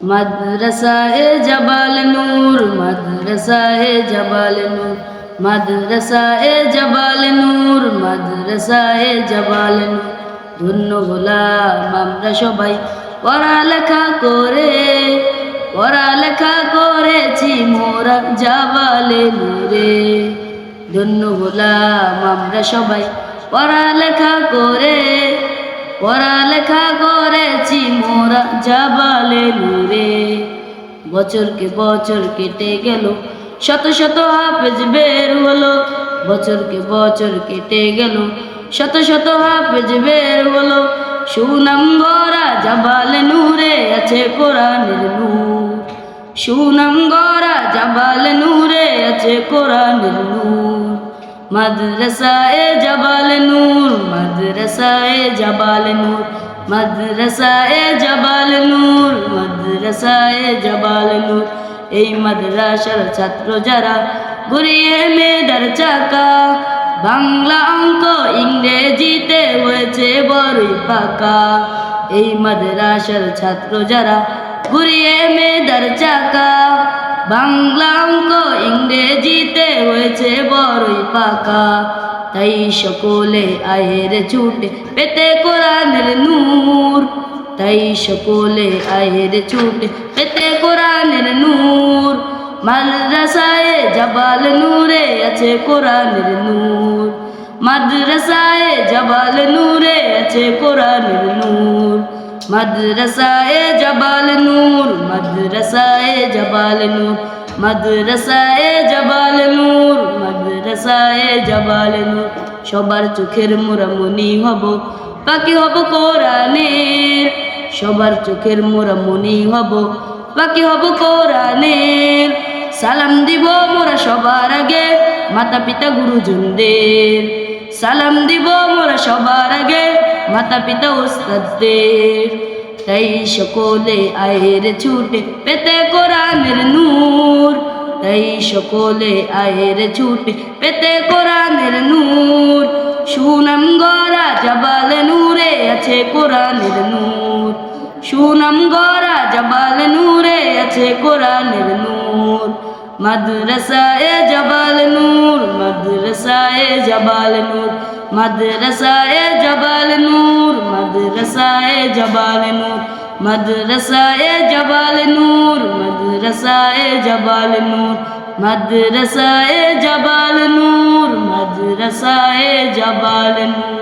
মাদ্রাসায়ে জবাল নূর, মাদ্রাসায়ে জবাল নূর, মাদ্রাসায়ে জবাল নূর, মাদ্রাসায়ে জবাল নূর। ধন্য গোলাম, আমরা সবাই পড়ালেখা করে, পড়ালেখা করেছি মোরা জাবালে নূরে। ধন্য গোলাম, আমরা সবাই পড়ালেখা করে পড়ালেখা করেছি মোরা জাবালে নূরে। বছরকে বছর কেটে গেল, শত শত হাফেজ বের হলো। বছরকে বছর কেটে গেল, শত শত হাফেজ বের হলো। সুনাম গরা জাবালে নূরে আছে কোরআনের নূর। সুনাম গরা জাবালে নূরে আছে কোরআনের নূর। মাদ্রাসায়ে জাবাল নূর মাদ্রাসায়ে জাবাল নূর, মাদ্রাসায়ে জাবাল নূর, মাদ্রাসায়ে জাবাল নূর। এই মাদ্রাসার ছাত্র যারা, ঘুরিয়ে মেয়েদার চাকা, বাংলা অঙ্ক ইংরেজিতে হয়েছে বড়ই পাকা। এই মাদ্রাসার ছাত্র যারা, ঘুরিয়ে মেয়েদার চাকা, বাংলা অঙ্ক ইংরেজিতে হয়েছে বড়ই পাকা। তাই সকলে আয়ের ছুটে পেতে কোরআনের নূর। তাই সকলে আয়ের ছুটে পেতে কোরআনের নূর। মাদ্রাসায় জবাল নূরে আছে কোরআনের নূর। মাদ্রাসায় জবাল নূরে আছে কোরআনের নূর। মাদ্রাসায় জবাল নূর, মাদ্রাসায় জবাল নূর, মাদ্রাসায় জবাল নূর। মাদ্রাসায় জবাল সবার চোখের মোরামনি হব, বাকি হব কোরআনের। সবার চোখের মোরামনি হব, বাকি হব কোরআনের। সালাম দিব মোরা সবার আগে মাতা পিতা গুরুজনদের। সালাম দিব মোরা সবার আগে মাতা পিতা ওস্তাদদের। তাই সকলে আয়ের ছুটে পেতে তাই সকলে আয়ের ছুটে পেতে কোরআনের নূর। সুনাম গরা জবাল নূরে আছে কোরআনের নূর। সুনাম গরা জবাল নূরে আছে কোরআনের নূর। মাদ্রাসায়ে জবাল নূর, মাদ্রাসায়ে জবাল নূর। মাদ্রাসায়ে জবাল নূর, মাদ্রাসায়ে জবাল নূর। মাদ্রাসায়ে জবাল নূর, মাদ্রাসায়ে জবাল নূর। मदरसाए जबाल नूर मदरसाए जबाल नूर